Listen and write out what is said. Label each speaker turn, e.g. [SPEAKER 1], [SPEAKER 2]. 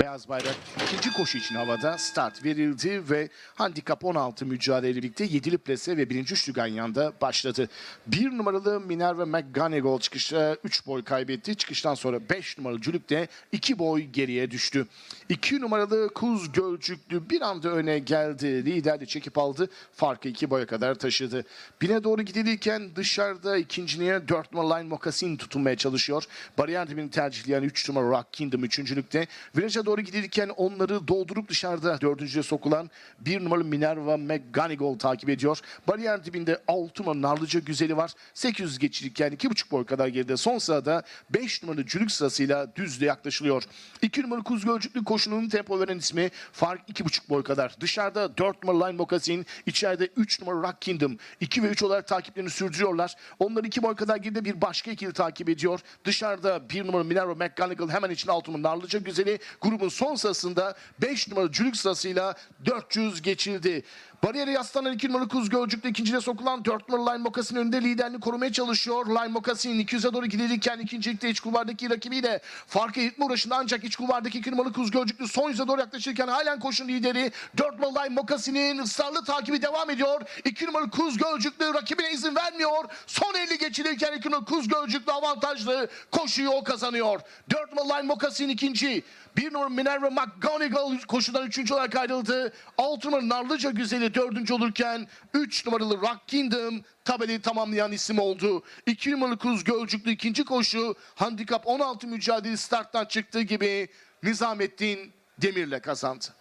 [SPEAKER 1] Beyaz bayrak ikinci koşu için havada start verildi ve handikap 16 mücadele birlikte yedili plase ve birinci üçlü ganyanda başladı. Bir numaralı Minerva McGonagall çıkışta 3 boy kaybetti. Çıkıştan sonra 5 numaralı Cülük de 2 boy geriye düştü. 2 numaralı Kuz Gölcüklü bir anda öne geldi. Lider de çekip aldı. Farkı 2 boya kadar taşıdı. Bine doğru gidilirken dışarıda ikinciliğe 4 numaralı Line Moccasin tutunmaya çalışıyor. Bariyer dibini tercihleyen 3 numaralı Rock Kingdom üçüncülükte. Viraja doğru gidilirken onları doldurup dışarıda dördüncüye sokulan 1 numaralı Minerva McGonagall takip ediyor. Bariyer dibinde 6 numaralı Narlıca Güzeli var. 800 geçilirken 2,5 boy kadar geride. Son sırada 5 numaralı Cülük sırasıyla düzle yaklaşılıyor. 2 numaralı Kuz Gölcüklü koşunun tempo veren ismi fark 2,5 boy kadar. Dışarıda 4 numaralı Line Moccasin, içeride 3 numaralı Rock Kingdom. 2 ve 3 olarak takiplerini sürdürüyorlar. Onlar 2 boy kadar geride bir başka ikili takip ediyor. Dışarıda 1 numaralı Minerva McGonagall hemen için 6 numaralı Narlıca Güzeli. Grubun son sırasında 5 numaralı Cülük sırasıyla 400 geçildi. Bariyere yaslanan 2 numaralı Kuz Gölcük'te ikinciliğe sokulan 4 numaralı Line Moccasin önünde liderliğini korumaya çalışıyor. Line Moccasin 200'e doğru gidilirken ikincilikte iç kulvardaki rakibiyle farkı yitme uğraşında ancak iç kulvardaki 2 numaralı Kuz Gölcüklü son yüze doğru yaklaşırken halen koşun lideri 4 numaralı Line Moccasin'in ısrarlı takibi devam ediyor. 2 numaralı Kuz Gölcüklü rakibine izin vermiyor. Son 50 geçilirken 2 numaralı Kuz Gölcüklü avantajlı koşuyu o kazanıyor. 4 numaralı Line Moccasin ikinci. 1 numaralı Minerva McGonagall koşudan 3. olarak ayrıldı. 6 numaralı Narlıca Güzeli 4. olurken 3 numaralı Rock Kingdom tabeli tamamlayan isim oldu. 2 numaralı Kuz Gölcüklü ikinci koşu handikap 16 mücadele starttan çıktığı gibi Nizamettin Demir'le kazandı.